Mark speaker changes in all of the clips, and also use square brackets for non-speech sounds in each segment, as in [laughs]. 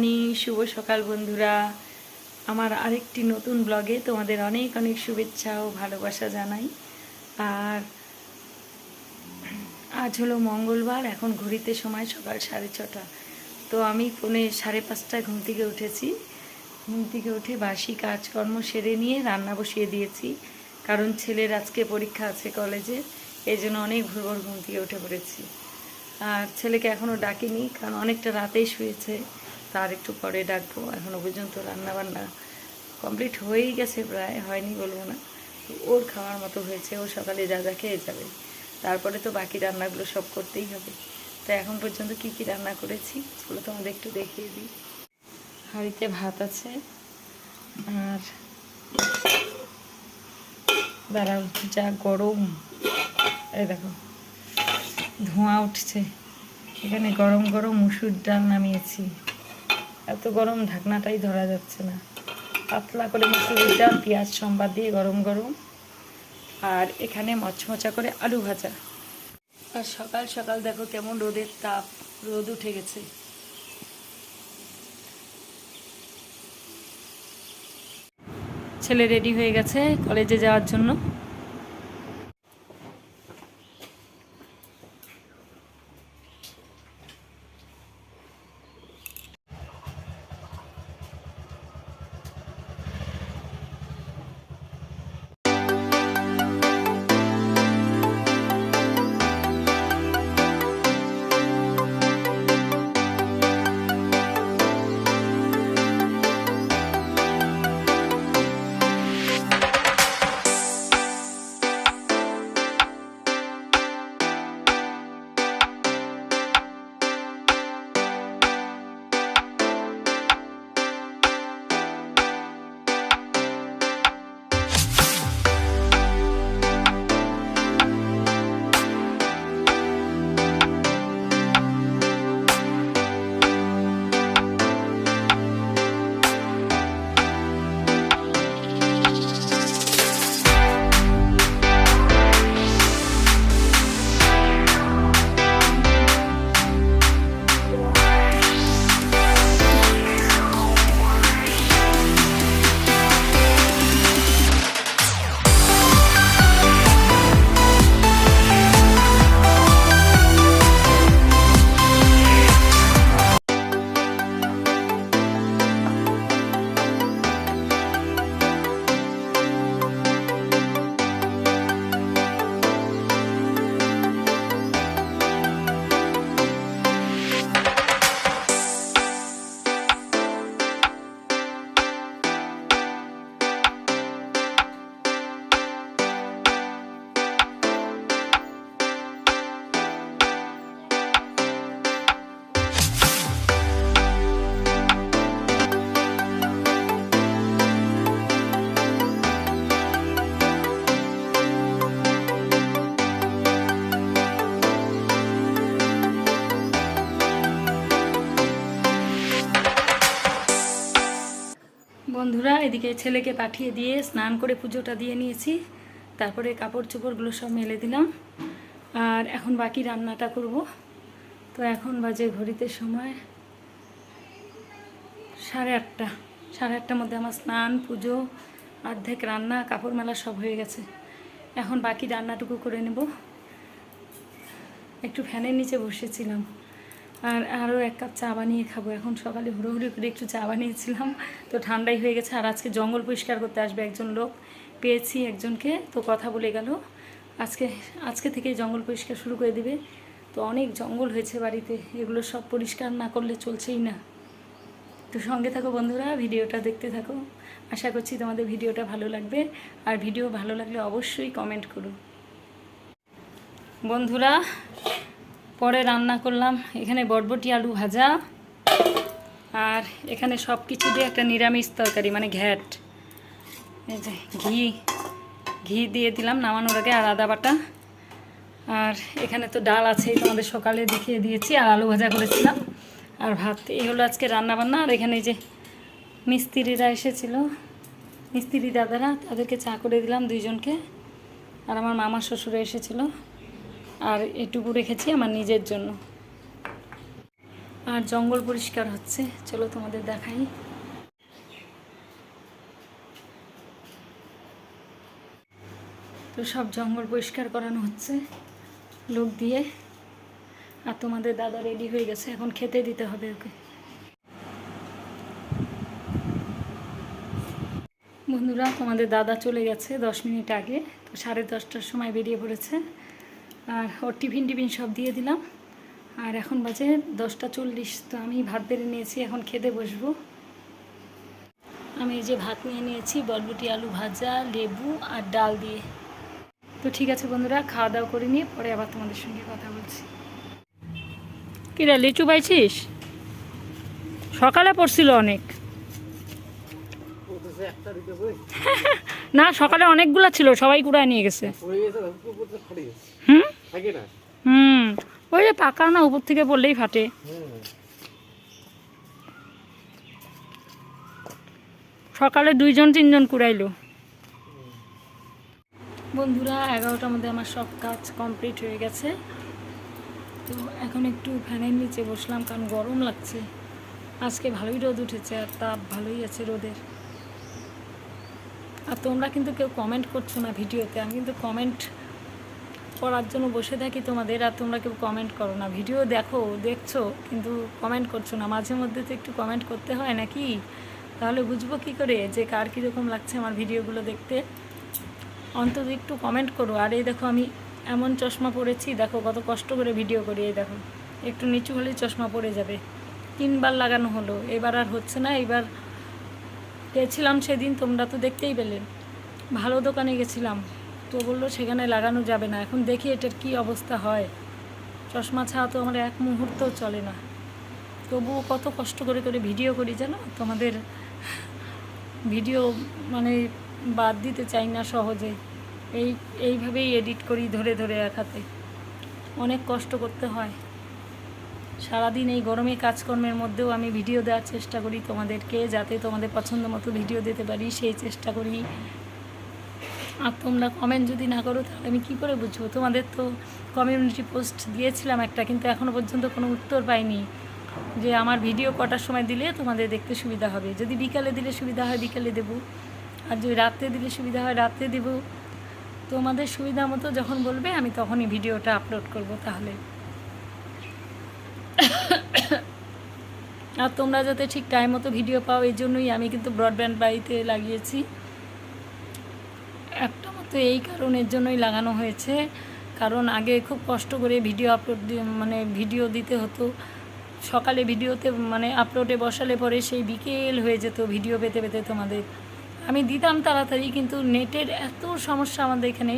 Speaker 1: Morning শুভ সকাল বন্ধুরা। আমার আরেকটি নতুন ব্লগে তোমাদের অনেক অনেক শুভেচ্ছা ও ভালোবাসা জানাই। আর আজ হলো মঙ্গলবার, এখন ঘড়িতে সময় সকাল সাড়ে ছটা। তো আমি ফোনে সাড়ে পাঁচটায় ঘুম থেকে উঠেছি। ঘুম থেকে উঠে বাসি কাজকর্ম সেরে নিয়ে রান্না বসিয়ে দিয়েছি। কারণ ছেলের আজকে পরীক্ষা আছে কলেজে, এই জন্য অনেক ভোর ঘুম থেকে উঠে পড়েছি। আর ছেলেকে এখনও ডাকিনি, কারণ অনেকটা রাতেই শুয়েছে। তার একটু পরে ডাকবো। এখনও পর্যন্ত রান্নাবান্না কমপ্লিট হয়েই গেছে, প্রায় হয়নি বলব না। ওর খাওয়ার মতো হয়েছে, ও সকালে যা যা খেয়ে যাবে। তারপরে তো বাকি রান্নাগুলো সব করতেই হবে। তো এখন পর্যন্ত কি কি রান্না করেছি, সেগুলো তোমাদের একটু দেখিয়ে দিই। হাঁড়িতে ভাত আছে আর দাঁড়াও যা গরম। এই দেখো, ধোঁয়া উঠছে। এখানে গরম গরম মুসুর ডাল নামিয়েছি। এত গরম ঢাকনাটাই ধরা যাচ্ছে না। পাতলা করে মুসুরির ডাল, পেঁয়াজ, সম্বাদ দিয়ে গরম গরম। আর এখানে মচমচা করে আলু ভাজা। আর সকাল সকাল দেখো কেমন রোদের তাপ, রোদ উঠে গেছে। ছেলে রেডি হয়ে গেছে কলেজে যাওয়ার জন্য। বন্ধুরা, এদিকে ছেলেকে পাঠিয়ে দিয়ে স্নান করে পুজোটা দিয়ে নিয়েছি। তারপরে কাপড় চোপড়গুলো সব মেলে দিলাম। আর এখন বাকি রান্নাটা করব। তো এখন বাজে ঘড়িতে সময় সাড়ে আটটা। সাড়ে আটটার মধ্যে আমার স্নান, পুজো, অর্ধেক রান্না, কাপড় মেলা সব হয়ে গেছে। এখন বাকি রান্নাটুকু করে নেব। একটু ফ্যানের নিচে বসেছিলাম। আর আরও এক কাপ চা বানিয়ে খাব। এখন সকালে হুড়োহুড়ি করে একটু চা বানিয়েছিলাম। তো ঠান্ডাই হয়ে গেছে আর আজকে জঙ্গল পরিষ্কার করতে আসবে একজন লোক। পেয়েছি একজনকে, তো কথা বলে গেল। আজকে আজকে থেকে জঙ্গল পরিষ্কার শুরু করে দিবে। তো অনেক জঙ্গল হয়েছে বাড়িতে, এগুলো সব পরিষ্কার না করলে চলছেই না। তো সঙ্গে থাকো বন্ধুরা, ভিডিওটা দেখতে থাকো। আশা করছি তোমাদের ভিডিওটা ভালো লাগবে। আর ভিডিও ভালো লাগলে অবশ্যই কমেন্ট করো। বন্ধুরা পরে রান্না করলাম। এখানে বরবটি আলু ভাজা আর এখানে সব কিছু দিয়ে একটা নিরামিষ তরকারি মানে ঘ্যাট। এই যে ঘি ঘি দিয়ে দিলাম নামানোর আগে আর আদা বাটা। আর এখানে তো ডাল আছেই, তোমাদের সকালে দেখিয়ে দিয়েছি, আর আলু ভাজা করেছিলাম। আর ভাত, এই হলো আজকে রান্না বান্না আর এখানে যে মিস্ত্রিরা এসেছিল, মিস্ত্রি দাদারা, তাদেরকে চা করে দিলাম দুইজনকে। আর আমার মামা শ্বশুরে এসেছিল। আর এটুকু রেখেছি আমার নিজের জন্য। আর জঙ্গল পরিষ্কার হচ্ছে, চলো তোমাদের দেখাই। তো সব জঙ্গল পরিষ্কার করানো হচ্ছে, লোক দিয়ে। আর তোমাদের দাদা রেডি হয়ে গেছে, এখন খেতে দিতে হবে ওকে। বন্ধুরা, তোমাদের দাদা চলে গেছে দশ মিনিট আগে, তো সাড়ে দশটার সময় বেরিয়ে পড়েছে। আর ওর টিফিন টিফিন সব দিয়ে দিলাম। আর এখন বাজে দশটা চল্লিশ তো আমি ভাত বেড়ে নিয়েছি এখন খেতে বসবো। আমি এই যে ভাত নিয়ে নিয়েছি বরবটি আলু ভাজা লেবু আর ডাল দিয়ে। তো ঠিক আছে বন্ধুরা খাওয়া দাওয়া করে নিয়ে পরে আবার তোমাদের সঙ্গে কথা বলছি। কিরা লিচু পাইছিস? সকালে পড়ছিল অনেক। [laughs] না সকালে অনেকগুলো ছিল সবাই কুড়ায় নিয়ে গেছে। হুম?
Speaker 2: থাকে না?
Speaker 1: হুম ওই যে পাকা না উপর থেকে পড়লেই ফাটে। সকালে দুইজন তিনজন কুড়াইলো। বন্ধুরা এগারোটার মধ্যে আমার সব কাজ কমপ্লিট হয়ে গেছে। তো এখন একটু ফ্যানের নিচে বসলাম কারণ গরম লাগছে। আজকে ভালোই রোদ উঠেছে আর তাপ ভালোই আছে রোদের। আর তোমরা কিন্তু কেউ কমেন্ট করছ না ভিডিওতে আমি কিন্তু কমেন্ট করার জন্য বসে থাকি তোমাদের, আর তোমরা কেউ কমেন্ট করো না। ভিডিও দেখো, দেখছ, কিন্তু কমেন্ট করছ না। মাঝে মধ্যে তো একটু কমেন্ট করতে হয় নাকি? তাহলে বুঝব কী করে যে কার কীরকম লাগছে আমার ভিডিওগুলো দেখতে? অন্তত একটু কমেন্ট করো। আর এই দেখো আমি এমন চশমা পরেছি, দেখো কত কষ্ট করে ভিডিও করি, এই দেখো। একটু নিচু হলেই চশমা পড়ে যাবে। তিনবার লাগানো হলো। এবার আর হচ্ছে না, এবার গেছিলাম সেদিন, তোমরা তো দেখতেই পেলেন ভালো দোকানে গেছিলাম। তো বলল, সেখানে লাগানো যাবে না। এখন দেখি এটার কি অবস্থা হয়। চশমা ছাড়া তো আমার এক মুহূর্তও চলে না। তবুও কত কষ্ট করে করে ভিডিও করি, জানো? তোমাদের ভিডিও মানে বাদ দিতে চাই না সহজে। এই, এইভাবেই এডিট করি ধরে ধরে এক হাতে। অনেক কষ্ট করতে হয়। সারাদিন এই গরমে কাজকর্মের মধ্যেও আমি ভিডিও দেওয়ার চেষ্টা করি তোমাদেরকে, যাতে তোমাদের পছন্দ মতো ভিডিও দিতে পারি। সেই চেষ্টা করি। আর তোমরা কমেন্ট যদি না করো, তাহলে আমি কী করে বুঝব? তোমাদের তো কমিউনিটি পোস্ট দিয়েছিলাম একটা, কিন্তু এখনও পর্যন্ত কোনো উত্তর পাইনি যে আমার ভিডিও কটার সময় দিলে তোমাদের দেখতে সুবিধা হবে। যদি বিকালে দিলে সুবিধা হয়, বিকালে দেবো। আর যদি রাত্রে দিলে সুবিধা হয়, রাত্রে দেবো। তোমাদের সুবিধা মতো যখন বলবে, আমি তখনই ভিডিওটা আপলোড করব তাহলে। আর তোমরা যাতে ঠিক টাইম মতো ভিডিও পাও, এই জন্যই আমি কিন্তু ব্রডব্যান্ড বাড়িতে লাগিয়েছি। একটা মতো এই কারণের জন্যই লাগানো হয়েছে। কারণ আগে খুব কষ্ট করে ভিডিও আপলোড মানে ভিডিও দিতে হতো। সকালে ভিডিওতে মানে আপলোডে বসালে পরে সেই বিকেল হয়ে যেত ভিডিও পেতে পেতে তোমাদের। আমি দিতাম তাড়াতাড়ি কিন্তু নেটের এত সমস্যা আমাদের এখানে।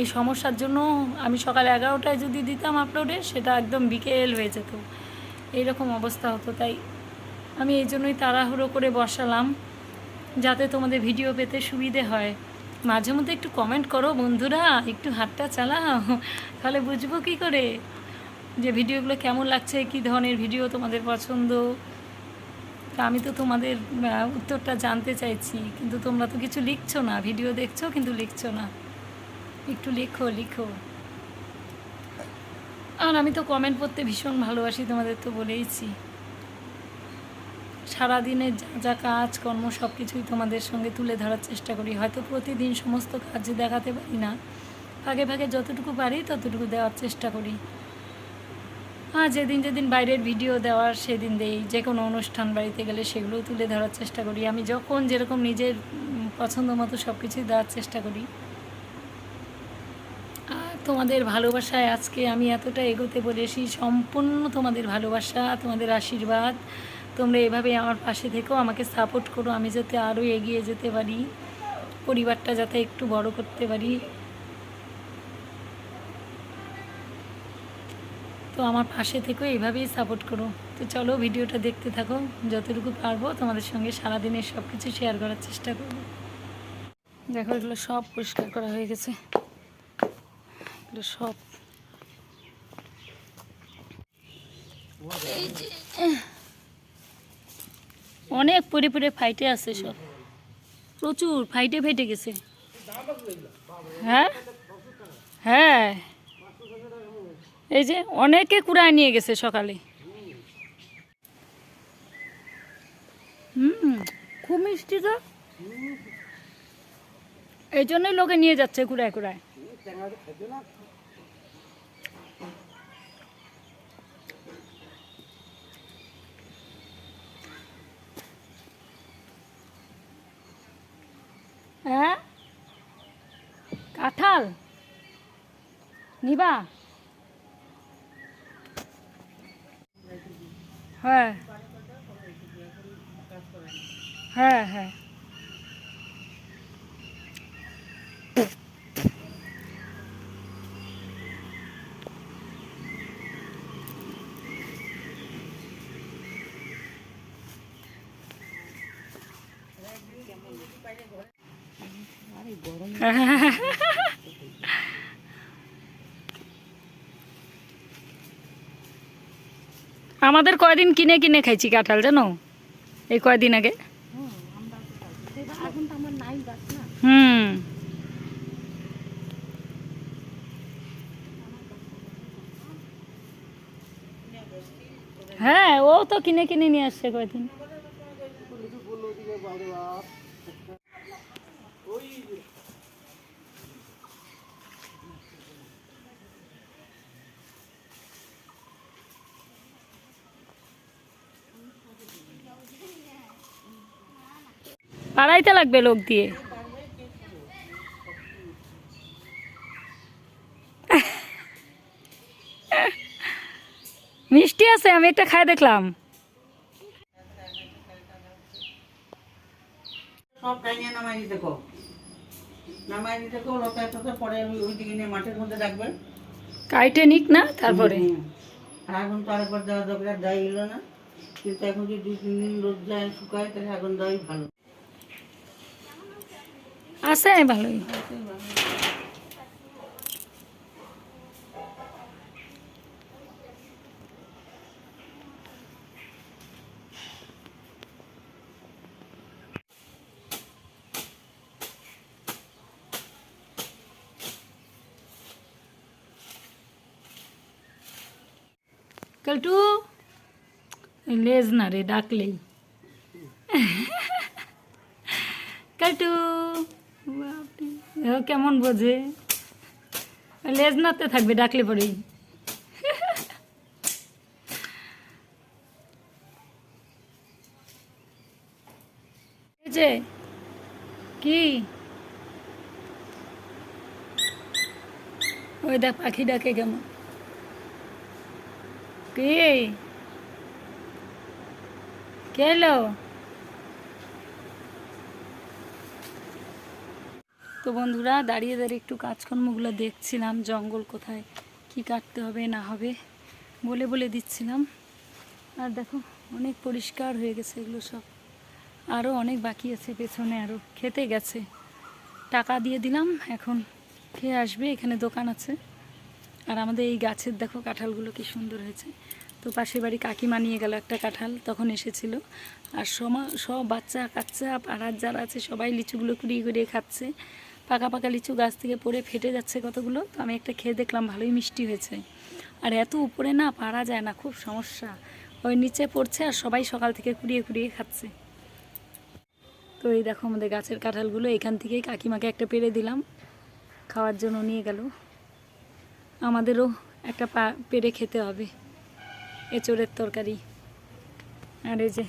Speaker 1: এই সমস্যার জন্য আমি সকাল এগারোটায় যদি দিতাম আপলোডে সেটা একদম বিকেল হয়ে যেত। এইরকম অবস্থা হতো, তাই আমি এই জন্যই তাড়াহুড়ো করে বসালাম। যাতে তোমাদের ভিডিও পেতে সুবিধে হয়। মাঝে মধ্যে একটু কমেন্ট করো, বন্ধুরা, একটু হাতটা চালাও। তাহলে বুঝব কী করে যে ভিডিওগুলো কেমন লাগছে, কী ধরনের ভিডিও তোমাদের পছন্দ। তা আমি তো তোমাদের উত্তরটা জানতে চাইছি, কিন্তু তোমরা তো কিছু লিখছো না। ভিডিও দেখছ, কিন্তু লিখছো না। একটু লিখো লিখো। আর আমি তো কমেন্ট পড়তে ভীষণ ভালোবাসি, তোমাদের তো বলেইছি। সারাদিনের যা যা কাজ, কর্ম সব কিছুই তোমাদের সঙ্গে তুলে ধরার চেষ্টা করি। হয়তো প্রতিদিন সমস্ত কাজ দেখাতে পারি না। ফাঁকে ফাঁকে যতটুকু পারি ততটুকু দেওয়ার চেষ্টা করি। হ্যাঁ যেদিন যেদিন বাইরের ভিডিও দেওয়ার সেদিন দেই। যে কোনো অনুষ্ঠান বাড়িতে গেলে সেগুলোও তুলে ধরার চেষ্টা করি। আমি যখন যেরকম নিজের পছন্দ মতো সব কিছুই দেওয়ার চেষ্টা করি। আর তোমাদের ভালোবাসায় আজকে আমি এতটা এগোতে বলেছি। সম্পূর্ণ তোমাদের ভালোবাসা, তোমাদের আশীর্বাদ। তোমরা এভাবে আমার পাশে থেকেও আমাকে সাপোর্ট করো, আমি যাতে আরও এগিয়ে যেতে পারি, পরিবারটা যাতে একটু বড় করতে পারি। তো আমার পাশে থেকেও এইভাবেই সাপোর্ট করো। তো চলো ভিডিওটা দেখতে থাকো, যতটুকু পারব তোমাদের সঙ্গে সারাদিনের সব কিছু শেয়ার করার চেষ্টা করব। দেখো, এগুলো সব পরিষ্কার করা হয়ে গেছে। এগুলো সব অনেক পরে পরে ফাইটে আছে সব। প্রচুর ফাইটে ফাইটে গেছে। হ্যাঁ? হ্যাঁ। এই যে অনেকে কুড়ায় নিয়ে গেছে সকালে। হুম, খুব মিষ্টি তো। এই জন্যই লোকে নিয়ে যাচ্ছে কুড়ায় কুড়ায়। কাঁঠাল নিবা? হ্যাঁ। হ্যাঁ হ্যাঁ। আমাদের কয়দিন কিনে কিনে খাইছি কাঁঠাল, জানো? এই কয়দিন আগে? হুম। হ্যাঁ ও তো কিনে কিনে নিয়ে আসছে কয়দিন। পাড়াইতে লাগবে লোক দিয়ে। মিষ্টি আছে আমি একটা খাই দেখলাম।
Speaker 3: সব নামাই দিতে কো। নামাই দিতে কো লতায় টতায় পরে ওই দিকে নিয়ে মাঠের মধ্যে
Speaker 1: কাইটে নিক না তারপরে।
Speaker 3: আর এখন তো আরেকবার দেওয়া দরকার না। কিন্তু এখন যদি দুই তিন দিন রোদ যায় শুকায় তাহলে এখন দেওয়াই ভালো।
Speaker 1: আছে ভালোই কল্টু লেজ না রে ডাকলেই কেমন বোঝে? লেজ নাতে থাকবে, ডাকলে পরেই। কি? ওই দেখ, পাখি ডাকে কেমন। কি? কে এলো তো বন্ধুরা, দাঁড়িয়ে দাঁড়িয়ে একটু কাজকর্মগুলো দেখছিলাম, জঙ্গল কোথায়, কি কাটতে হবে, না হবে, বলে বলে দিচ্ছিলাম। আর দেখো, অনেক পরিষ্কার হয়ে গেছে এগুলো সব। আরও অনেক বাকি আছে, পেছনে আরও খেতে গেছে। টাকা দিয়ে দিলাম, এখন খেয়ে আসবে, এখানে দোকান আছে। আর আমাদের এই গাছের দেখো কাঁঠালগুলো কি সুন্দর হয়েছে। তো পাশের বাড়ি কাকিমা নিয়ে গেল একটা কাঁঠাল, তখন এসেছিল। আর সমা সব বাচ্চা কাচ্চা, পাড়ার যারা আছে, সবাই লিচুগুলো কুড়িয়ে কুড়িয়ে খাচ্ছে। পাকা পাকা লিচু গাছ থেকে পড়ে ফেটে যাচ্ছে কতগুলো? তো আমি একটা খেয়ে দেখলাম, ভালোই মিষ্টি হয়েছে। আর এত উপরে না পারা যায় না, খুব সমস্যা। ওই নিচে পড়ছে আর সবাই সকাল থেকে কুড়িয়ে কুড়িয়ে খাচ্ছে। তো এই দেখো আমাদের গাছের কাঁঠালগুলো, এখান থেকেই কাকিমাকে একটা পেরে দিলাম। খাওয়ার জন্য নিয়ে গেল। আমাদেরও একটা পা পেরে খেতে হবে। এঁচড়ের তরকারি। আর এই যে,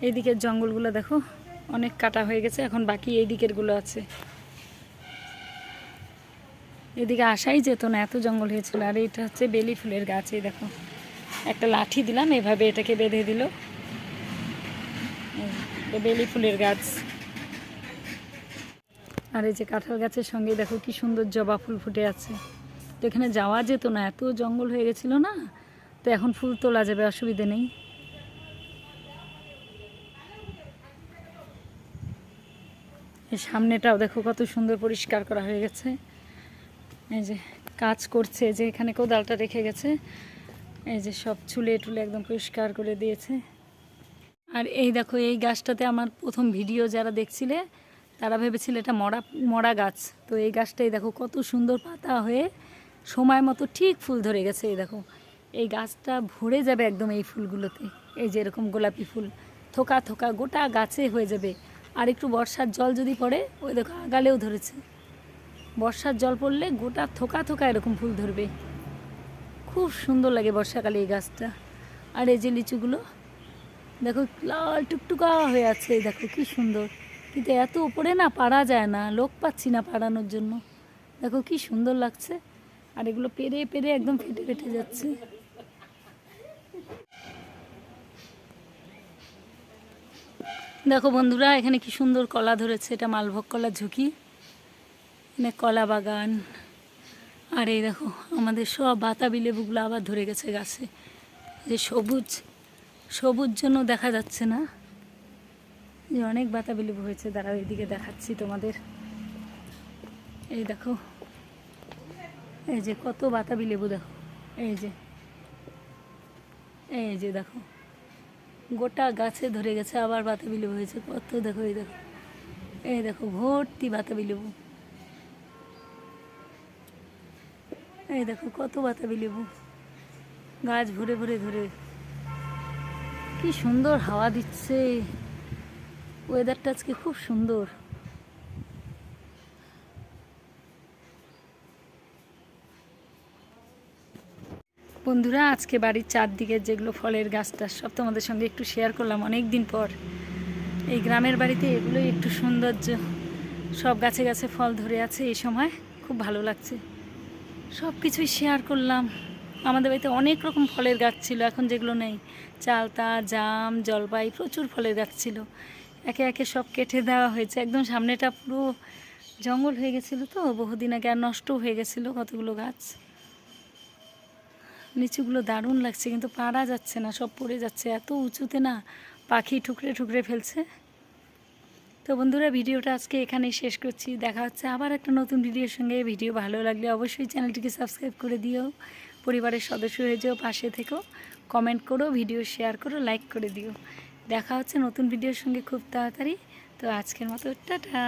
Speaker 1: এইদিকের জঙ্গলগুলো দেখো। অনেক কাটা হয়ে গেছে, এখন বাকি এই দিকেরগুলো আছে। এদিকে আসাই যেত না, এত জঙ্গল হয়েছিল। আর এটা হচ্ছে বেলি ফুলের গাছ, এই দেখো। একটা লাঠি দিলাম, এভাবে এটাকে বেঁধে দিল। বেলি ফুলের গাছ। আর এই যে কাঁঠাল গাছের সঙ্গে দেখো কি সুন্দর জবা ফুল ফুটে আছে। তো এখানে যাওয়া যেত না, এত জঙ্গল হয়ে গেছিল না? তো এখন ফুল তোলা যাবে, অসুবিধে নেই। এই সামনেটাও দেখো কত সুন্দর পরিষ্কার করা হয়ে গেছে। এই যে কাজ করছে, যে এখানে কোদালটা রেখে গেছে, এই যে সব চুলে টুলে একদম পরিষ্কার করে দিয়েছে। আর এই দেখো, এই গাছটাতে আমার প্রথম ভিডিও যারা দেখছিলে, তারা ভেবেছিল এটা মরা মরা গাছ। তো এই গাছটাই দেখো কত সুন্দর পাতা হয়ে সময় মতো ঠিক ফুল ধরে গেছে, এই দেখো। এই গাছটা ভরে যাবে একদম এই ফুলগুলোতে। এই যে এরকম গোলাপি ফুল, থোকা থোকা গোটা গাছে হয়ে যাবে। আর একটু বর্ষার জল যদি পড়ে, ওই দেখো আগালেও ধরেছে। বর্ষার জল পড়লে গোটা থোকা থোকা এরকম ফুল ধরবে। খুব সুন্দর লাগে বর্ষাকালে এই গাছটা। আর এই যে লিচুগুলো, দেখো লাল টুকটুকা হয়ে আছে, দেখো কি সুন্দর। কিন্তু এত উপরে না পারা যায় না, লোক পাচ্ছি না পাড়ানোর জন্য। দেখো কি সুন্দর লাগছে। আর এগুলো পেরে পেরে একদম ফেটে ফেটে যাচ্ছে। দেখো বন্ধুরা, এখানে কি সুন্দর কলা ধরেছে। এটা মালভোগ কলার ঝুঁকি। এখানে কলা বাগান। আর এই দেখো, আমাদের সব বাতাবি লেবুগুলো আবার ধরে গেছে গাছে। যে সবুজ সবুজ জন্য দেখা যাচ্ছে না। যে অনেক বাতাবি লেবু হয়েছে। দাঁড়াও, এদিকে দেখাচ্ছি তোমাদের। এই দেখো, এই যে কত বাতাবি লেবু দেখো। এই যে এই যে দেখো। গোটা গাছে ধরে গেছে, আবার বাতাবি লেবু হয়েছে। কত দেখো, এই দেখো। এই দেখো, ভর্তি বাতাবি লেবু এই দেখো, কত বাতাবি লেবু গাছ ভরে ভরে ধরে। কি সুন্দর হাওয়া দিচ্ছে। ওয়েদারটা আজকে খুব সুন্দর। বন্ধুরা, আজকে বাড়ির চারদিকে যেগুলো ফলের গাছটা সব তোমাদের সঙ্গে একটু শেয়ার করলাম অনেক দিন পর। এই গ্রামের বাড়িতে এগুলোই একটু সৌন্দর্য। সব গাছে গাছে ফল ধরে আছে এই সময়। খুব ভালো লাগছে। সব কিছুই শেয়ার করলাম। আমাদের বাড়িতে অনেক রকম ফলের গাছ ছিল, এখন যেগুলো নেই। চালতা, জাম, জলপাই, প্রচুর ফলের গাছ ছিল। একে একে সব কেটে দেওয়া হয়েছে। একদম সামনেটা পুরো জঙ্গল হয়ে গেছিল তো, বহুদিন আগে আর নষ্ট হয়ে গেছিল কতগুলো গাছ। লিচুগুলো দারুণ লাগছে, কিন্তু পারা যাচ্ছে না, সব পড়ে যাচ্ছে, এত উঁচুতে না পাখি ঠুকরে ঠুকরে ফেলছে। তো বন্ধুরা, ভিডিওটা আজকে এখানেই শেষ করছি, দেখা হচ্ছে আবার একটা নতুন ভিডিওর সঙ্গে। ভিডিও ভালো লাগলে অবশ্যই চ্যানেলটিকে সাবস্ক্রাইব করে দিও, পরিবারের সদস্য হয়ে যেও, পাশে থেকো, কমেন্ট করো, ভিডিও শেয়ার করো, লাইক করে দিও। দেখা হচ্ছে নতুন ভিডিওর সঙ্গে খুব তাড়াতাড়ি। তো আজকের মতো, টাটা!